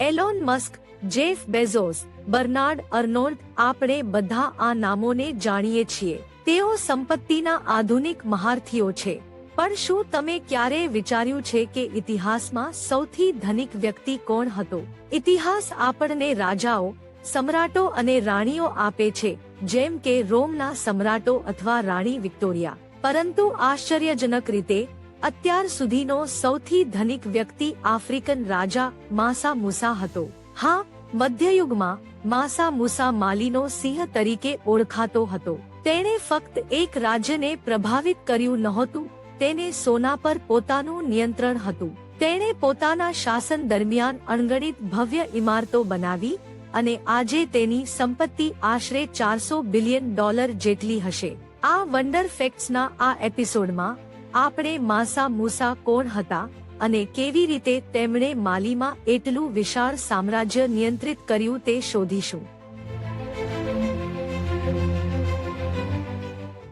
Elon Musk, Jeff Bezos, Bernard Arnault આપણે બધા આ નામોને જાણીએ છીએ. તેઓ સંપત્તિના આધુનિક મહારથીઓ છે. પણ શું તમે ક્યારેય વિચાર્યું છે કે ઇતિહાસમાં સૌથી ધનિક વ્યક્તિ કોણ હતો? ઇતિહાસ આપણને રાજાઓ, સમ્રાટો અને રાણીઓ આપે છે, જેમ કે રોમના સમ્રાટો અથવા રાણી વિક્ટોરિયા. પરંતુ આશ્ચર્યજનક રીતે અત્યાર સુધીનો સૌથી ધનિક વ્યક્તિ આફ્રિકન રાજા માસા મુસા હતો. હા, મધ્યયુગમાં માસા મુસા માલીનો સિંહ તરીકે ઓળખાતો હતો. તેણે ફક્ત એક રાજ્યને પ્રભાવિત કર્યું નહોતું, તેને સોના પર પોતાનું નિયંત્રણ હતું. તેણે પોતાના શાસન દરમિયાન અણગણિત ભવ્ય ઇમારતો બનાવી અને આજે તેની સંપત્તિ આશરે ચારસો બિલિયન ડોલર જેટલી હશે. આ વન્ડર ફેક્ટ્સના આ એપિસોડમાં આપણે માસા મૂસા કોણ હતા અને કેવી રીતે તેમણે માલીમાં એટલું વિશાળ સામ્રાજ્ય નિયંત્રિત કર્યું તે શોધીશું.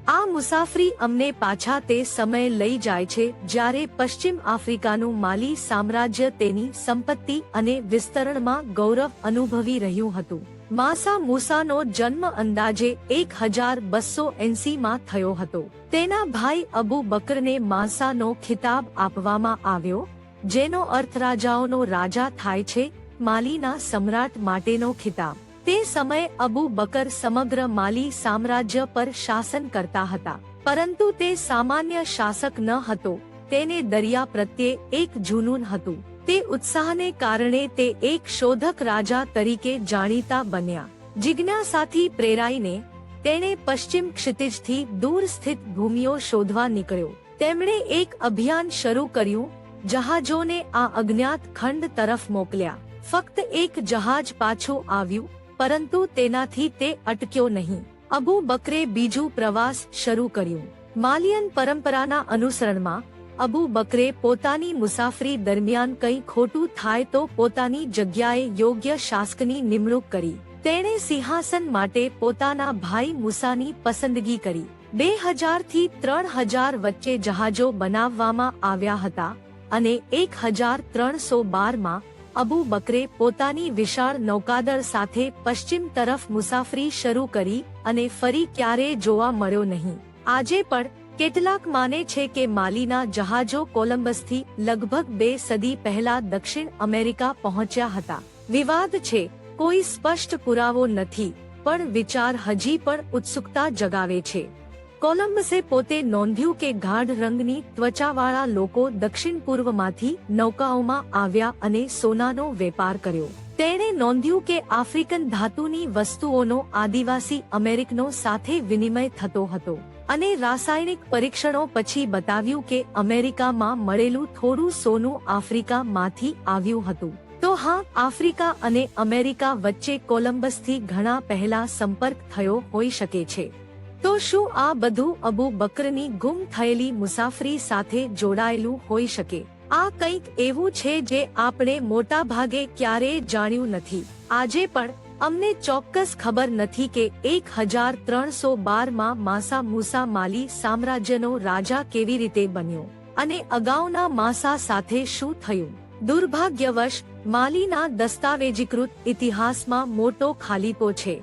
આ મુસાફરી અમને પાછા તે સમય લઈ જાય છે જ્યારે પશ્ચિમ આફ્રિકાનું માલી સામ્રાજ્ય તેની સંપત્તિ અને વિસ્તરણમાં ગૌરવ અનુભવી રહ્યું હતું. માસા મૂસાનો જન્મ અંદાજે એક હજાર બસો એંસીમાં થયો હતો. તેના ભાઈ અબુ બકરને માસાનો ખિતાબ આપવામાં આવ્યો, જેનો અર્થ રાજાઓનો રાજા થાય છે, માલીના સમ્રાટ માટેનો ખિતાબ. તે સમયે અબુ બકર સમગ્ર માલી સામ્રાજ્ય પર શાસન કરતા હતા, પરંતુ તે સામાન્ય શાસક ન હતો, તેને દરિયા પ્રત્યે એક જુનૂન હતું. તે ઉત્સાહને કારણે તે એક શોધક રાજા તરીકે જાણીતા બન્યા. જિજ્ઞાસાથી પ્રેરાઈને તેણે પશ્ચિમ ક્ષિતિજથી દૂર સ્થિત ભૂમિઓ શોધવા નીકળ્યો. તેમણે એક અભિયાન શરૂ કર્યું, જહાજોને આ અજ્ઞાત ખંડ તરફ મોકલ્યા. ફક્ત એક જહાજ પાછું આવ્યું, પરંતુ તેનાથી તે અટક્યો નહીં. અબુ બકરે બીજું પ્રવાસ શરૂ કર્યું. માલિયન પરંપરાના અનુસરણમાં અબુ બકરે પોતાની મુસાફરી દરમિયાન કંઈ ખોટું થાય તો પોતાની જગ્યાએ યોગ્ય શાસકની નિમણૂક કરી. તેણે સિંહાસન માટે પોતાના ભાઈ મુસાની પસંદગી કરી. બે હજારથી ત્રણ હજાર વચ્ચે જહાજો બનાવવામાં આવ્યા હતા અને એક હજાર ત્રણસો બારમાં અબુ બકરે પોતાની વિશાળ નૌકાદળ સાથે પશ્ચિમ તરફ મુસાફરી શરૂ કરી અને ફરી ક્યારેય જોવા મળ્યો નહીં. આજે પણ કેટલાક માને છે કે માલીના જહાજો કોલંબસથી લગભગ બે સદી પહેલા દક્ષિણ અમેરિકા પહોંચ્યા હતા. વિવાદ છે, કોઈ સ્પષ્ટ પુરાવો નથી, પણ વિચાર હજી પણ ઉત્સુકતા જગાવે છે. કોલંબસે પોતે નોંધ્યું કે ગાઢ રંગની ત્વચાવાળા લોકો દક્ષિણ પૂર્વમાંથી નૌકાઓમાં આવ્યા અને સોનાનો વેપાર કર્યો. તેણે નોંધ્યું કે આફ્રિકન ધાતુની વસ્તુઓનો આદિવાસી અમેરિકનો સાથે વિનિમય થતો હતો. અને રાસાયણિક પરીક્ષણો પછી બતાવ્યું કે અમેરિકામાં મળેલું થોડું સોનું આફ્રિકામાંથી આવ્યું હતું. તો હા, આફ્રિકા અને અમેરિકા વચ્ચે કોલંબસથી ઘણા પહેલા સંપર્ક થયો હોઈ શકે છે. તો શું આ બધું અબુ બકરની ગુમ થયેલી મુસાફરી સાથે જોડાયેલું હોઈ શકે? આ કંઈક એવું છે જે આપણે મોટા ભાગે ક્યારેય જાણ્યું નથી. આજે પણ અમને ચોક્કસ ખબર નથી કે એક હજાર ત્રણસો બારમાં માસા મુસા માલી સામ્રાજ્યનો રાજા કેવી રીતે બન્યો અને અગાઉના માસા સાથે શું થયું. દુર્ભાગ્યવશ, માલીના દસ્તાવેજીકૃત ઇતિહાસમાં મોટો ખાલીપો છે.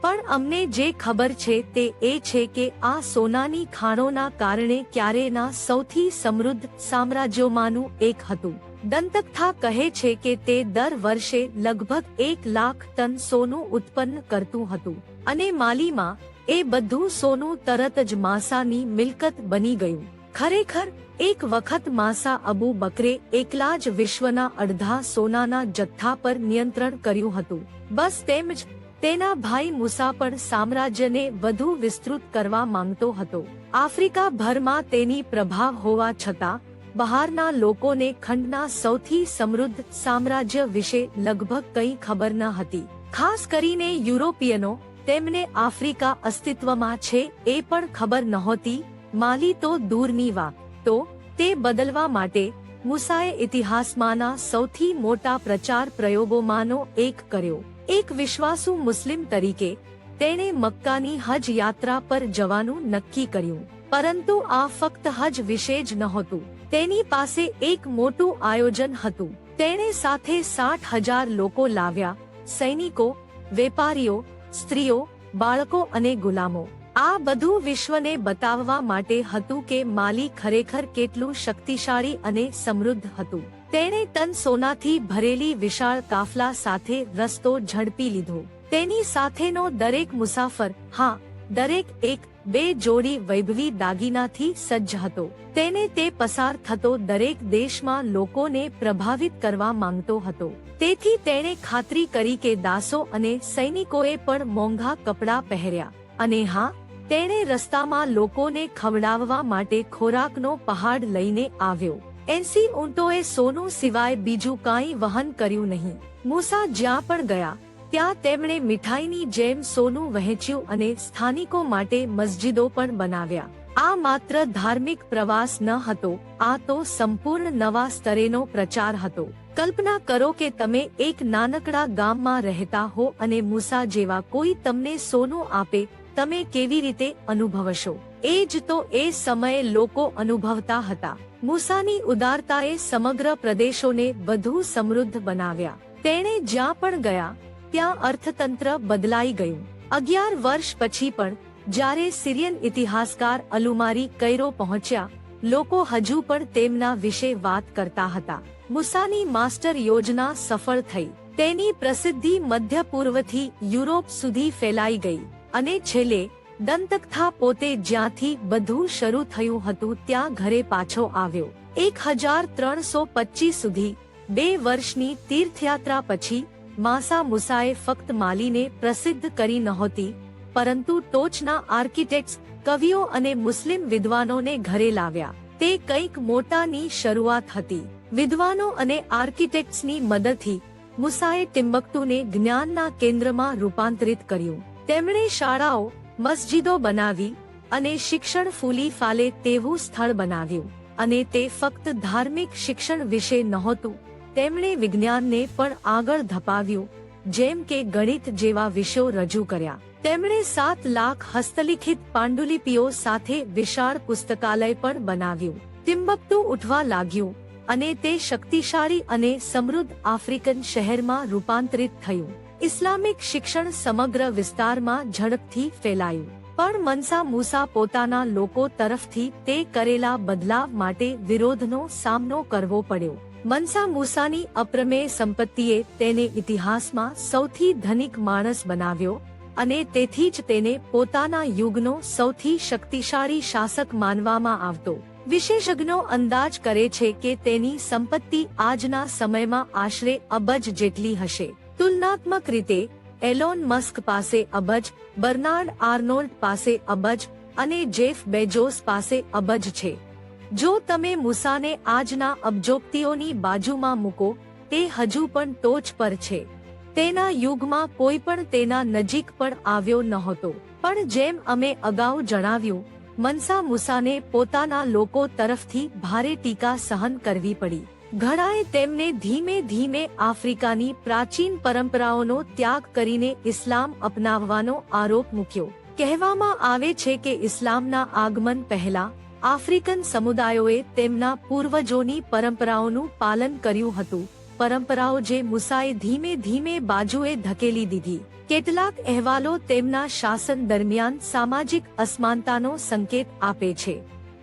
પણ અમને જે ખબર છે તે એ છે કે આ સોનાની ખાણોના કારણે ક્યારેના સૌથી સમૃદ્ધ સામ્રાજ્યોમાંનું એક હતું. દંતકથા કહે છે કે તે દર વર્ષે લગભગ એક લાખ ટન સોનું ઉત્પન્ન કરતું હતું અને માલીમાં એ બધું સોનું તરત જ માસાની મિલકત બની ગયું. ખરેખર, એક વખત માસા અબુ બકરે એકલા જ વિશ્વના અડધા સોનાના જથ્થા પર નિયંત્રણ કર્યું હતું. બસ તેમ જ તેના ભાઈ મુસા પણ સામ્રાજ્યને વધુ વિસ્તૃત કરવા માંગતો હતો. આફ્રિકા ભરમાં તેની પ્રભાવ હોવા છતાં બહારના લોકોને ખંડના સૌથી સમૃદ્ધ સામ્રાજ્ય વિશે લગભગ કંઈ ખબર ન હતી. ખાસ કરીને યુરોપિયનો, તેમને આફ્રિકા અસ્તિત્વમાં છે એ પણ ખબર નહોતી. માલી તો દૂરની વાત. તો, તે બદલવા માટે મુસાએ ઇતિહાસમાંના સૌથી મોટા પ્રચાર પ્રયોગોમાંનો એક કર્યો. એક વિશ્વાસુ મુસ્લિમ તરીકે, તેણે મક્કાની હજ યાત્રા પર જવાનું નક્કી કર્યું. પરંતુ આ ફક્ત હજ વિશે જ નહોતું. તેની પાસે એક મોટું આયોજન હતું. તેણે સાથે સાઠ હજાર લોકો લાવ્યા. સૈનિકો, વેપારીઓ, સ્ત્રીઓ, બાળકો અને ગુલામો. આ બધું વિશ્વને બતાવવા માટે હતું કે માલી ખરેખર કેટલું શક્તિશાળી અને સમૃદ્ધ હતું. તેણે તન સોનાથી ભરેલી વિશાળ કાફલા સાથે રસ્તો ઝડપી લીધો. તેની સાથેનો દરેક મુસાફર, હા દરેક એક, બે જોડી વૈભવી દાગીનાથી સજ્જ હતો. તેને તે પસાર થતો દરેક દેશમાં લોકોને પ્રભાવિત કરવા માંગતો હતો. તેથી તેણે ખાતરી કરી કે દાસો અને સૈનિકોએ પણ મોંઘા કપડાં પહેર્યા. અને હા, તેણે રસ્તામાં લોકોને ખવડાવવા માટે ખોરાકનો પહાડ લઈને આવ્યો. એસી ઊંટોએ સોનું સિવાય બીજું કાંઈ વહન કર્યું નહીં. મૂસા જ્યાં પણ ગયા ત્યાં તેમણે મીઠાઈની જેમ સોનું વહેંચ્યું અને સ્થાનિકો માટે મસ્જિદો પણ બનાવ્યા. આ માત્ર ધાર્મિક પ્રવાસ ન હતો, આ તો સંપૂર્ણ નવા સ્તરેનો પ્રચાર હતો. કલ્પના કરો કે તમે એક નાનકડા ગામમાં રહેતા હો અને મૂસા જેવા કોઈ તમને સોનું આપે, તમે કેવી રીતે અનુભવશો? એ જ તો એ સમયે લોકો અનુભવતા હતા. મૂસાની ઉદારતાએ સમગ્ર પ્રદેશોને વધુ સમૃદ્ધ બનાવ્યા. તેણે જ્યાં પણ ગયા ત્યાં અર્થતંત્ર બદલાઈ ગયું. અગિયાર વર્ષ પછી પણ, જ્યારે સિરિયન ઇતિહાસકાર અલુમારી કૈરો પહોંચ્યા, લોકો હજુ પણ તેમના વિશે વાત કરતા હતા. મુસાની માસ્ટર યોજના સફળ થઈ. તેની પ્રસિદ્ધિ મધ્ય પૂર્વથી યુરોપ સુધી ફેલાઈ ગઈ અને છેલ્લે, દંતકથા પોતે જ્યાંથી બધું શરૂ થયું હતું ત્યાં ઘરે પાછો આવ્યો. એક હજાર ત્રણસો પચીસ સુધી, બે વર્ષની તીર્થયાત્રા પછી માસા મુસાએ ફક્ત માલીને પ્રસિદ્ધ કરી નહોતી, પરંતુ ટોચના આર્કિટેક્ટ્સ, કવિઓ અને મુસ્લિમ વિદ્વાનોને ઘરે લાવ્યા. તે કંઈક મોટાની શરૂઆત હતી. વિદ્વાનો અને આર્કિટેક્ટ્સની મદદથી મુસાએ ટિમ્બક્ટુને જ્ઞાનના કેન્દ્રમાં રૂપાંતરિત કર્યું. તેમણે શાળાઓ, મસ્જિદો બનાવી અને શિક્ષણ ફૂલી ફાલે તેવું સ્થળ બનાવ્યું અને તે ફક્ત ધાર્મિક શિક્ષણ વિશે નહોતું. તેમણે વિજ્ઞાનને પણ આગળ ધપાવ્યું, જેમ કે ગણિત જેવા વિષયો રજૂ કર્યા. તેમણે સાત લાખ હસ્તલિખિત પાંડુલિપિઓ સાથે વિશાળ પુસ્તકાલય પણ બનાવ્યું. તિમ્બક્તુ ઉઠવા લાગ્યું અને તે શક્તિશાળી અને સમૃદ્ધ આફ્રિકન શહેરમાં રૂપાંતરિત થયું. ઇસ્લામિક શિક્ષણ સમગ્ર વિસ્તારમાં ઝડપથી ફેલાયું. પણ મનસા મૂસા પોતાના લોકો તરફથી તે કરેલા બદલાવ માટે વિરોધનો સામનો કરવો પડ્યો. મનસા મૂસાની અપ્રમેય સંપત્તિએ તેને ઇતિહાસમાં સૌથી ધનિક માણસ બનાવ્યો અને તેથી જ તેને પોતાના યુગનો સૌથી શક્તિશાળી શાસક માનવામાં આવતો. વિશેષજ્ઞો અંદાજ કરે છે કે તેની સંપત્તિ આજના સમયમાં આશરે અબજ જેટલી હશે. તુલનાત્મક રીતે, એલોન મસ્ક પાસે અબજ, બર્નાર્ડ આર્નોલ્ડ પાસે અબજ અને જેફ બેજોસ પાસે અબજ છે. જો તમે મૂસાને આજના અબજોક્તિઓની બાજુમાં મૂકો, તે હજુ પણ ટોચ પર છે. તેના યુગમાં કોઈ પણ તેના નજીક પણ આવ્યો નહોતો. પણ જેમ અમે અગાઉ જણાવ્યું, મનસા મુસાને પોતાના લોકો તરફથી ભારે ટીકા સહન કરવી પડી. ઘણાએ તેમને ધીમે ધીમે આફ્રિકાની પ્રાચીન પરંપરાઓનો ત્યાગ કરીને ઇસ્લામ અપનાવવાનો આરોપ મૂક્યો. કહેવામાં આવે છે કે ઇસ્લામના આગમન પહેલા આફ્રિકન સમુદાયોએ તેમના પૂર્વજોની પરંપરાઓનું પાલન કર્યું હતું. પરંપરાઓ જે મુસાએ ધીમે ધીમે બાજુએ ધકેલી દીધી. કેટલાક અહેવાલો તેમના શાસન દરમિયાન સામાજિક અસમાનતાનો સંકેત આપે છે.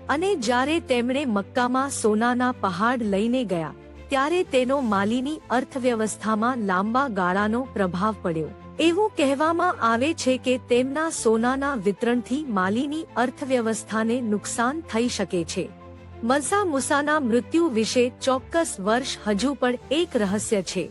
અને જ્યારે તેમણે મક્કામાં સોનાના પહાડ લઈને ગયા, ત્યારે તેનો માલીની અર્થવ્યવસ્થામાં લાંબા ગાળાનો પ્રભાવ પડ્યો. એવું કહેવામાં આવે છે કે તેમના સોનાના વિતરણથી માલીની અર્થવ્યવસ્થાને નુકસાન થઈ શકે છે. મઝા મુસાના મૃત્યુ વિશે ચોક્કસ વર્ષ હજુ પણ એક રહસ્ય છે.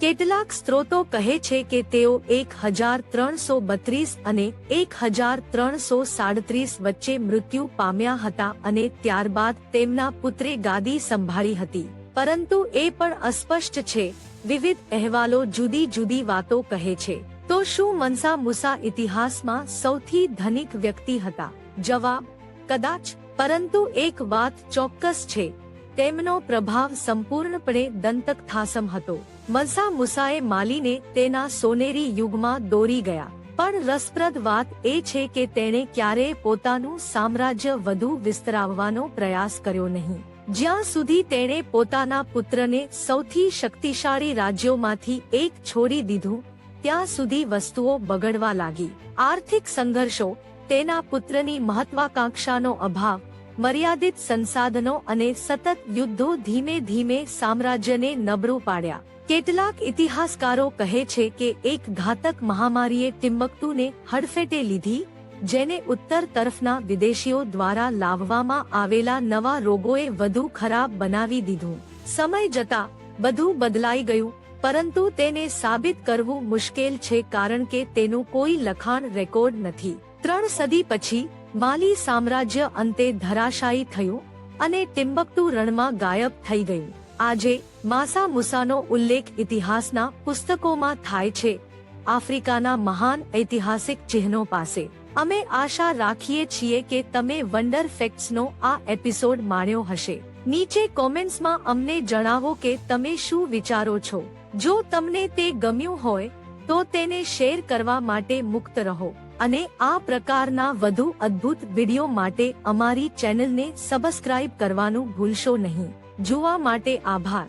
કેટલાક સ્ત્રોતો કહે છે કે તેઓ એક હજાર ત્રણસો બત્રીસ અને એક હજાર ત્રણસો સાડત્રીસ વચ્ચે મૃત્યુ પામ્યા હતા અને ત્યારબાદ તેમના પુત્રે ગાદી સંભાળી હતી. પરંતુ એ પણ અસ્પષ્ટ છે વિવિધ અહેવાલો જુદી જુદી વાતો કહે છે. તો શું મનસા મુસા ઇતિહાસમાં સૌથી ધનિક વ્યક્તિ હતા? જવાબ, કદાચ, પરંતુ એક વાત ચોક્કસ છે. તેમનો પ્રભાવ સંપૂર્ણપણે દંતક થાસમ હતો. મનસા મુસાએ માલીને તેના સોનેરી યુગમાં દોરી ગયા. પણ રસપ્રદ વાત એ છે કે તેણે ક્યારેય પોતાનું સામ્રાજ્ય વધુ વિસ્તરાવવાનો પ્રયાસ કર્યો નહીં. જ્યાં સુધી તેણે પોતાના પુત્રને સૌથી શક્તિશાળી રાજ્યોમાંથી એક છોડી દીધું, ત્યાં સુધી વસ્તુઓ બગડવા લાગી. આર્થિક સંઘર્ષો, તેના પુત્રની મહત્વાકાંક્ષાનો અભાવ, મર્યાદિત સંસાધનો અને સતત યુદ્ધો ધીમે ધીમે સામ્રાજ્યને નબળું પાડ્યા. કેટલાક ઇતિહાસકારો કહે છે કે એક ઘાતક મહામારીએ ટિમ્બક્તુને હડફેટે લીધી જેને ઉત્તર તરફના વિદેશીઓ દ્વારા લાવવામાં આવેલા નવા રોગોએ વધુ ખરાબ બનાવી દીધું. સમય જતા બધું બદલાઈ ગયું, પરંતુ તેને સાબિત કરવું મુશ્કેલ છે કારણ કે તેનું કોઈ લખાણ રેકોર્ડ નથી. ત્રણ સદી પછી માલી સામ્રાજ્ય અંતે ધરાશાયી થયું અને ટિમ્બકટુ રણમાં ગાયબ થઈ ગયું. આજે માસા મુસાનો ઉલ્લેખ ઇતિહાસના પુસ્તકોમાં થાય છે. આફ્રિકાના મહાન ઐતિહાસિક ચિહ્નો પાસે અમે આશા રાખીએ છીએ કે તમે વન્ડર ફેક્ટ્સનો આ એપિસોડ માણ્યો હશે. નીચે કોમેન્ટ્સમાં અમને જણાવો કે તમે શું વિચારો છો. જો તમને તે ગમ્યું હોય, તો તેને શેર કરવા માટે મુક્ત રહો. અને આ પ્રકારના વધુ અદ્ભુત વિડિયો માટે અમારી ચેનલને સબસ્ક્રાઇબ કરવાનું ભૂલશો નહીં. જોવા માટે આભાર.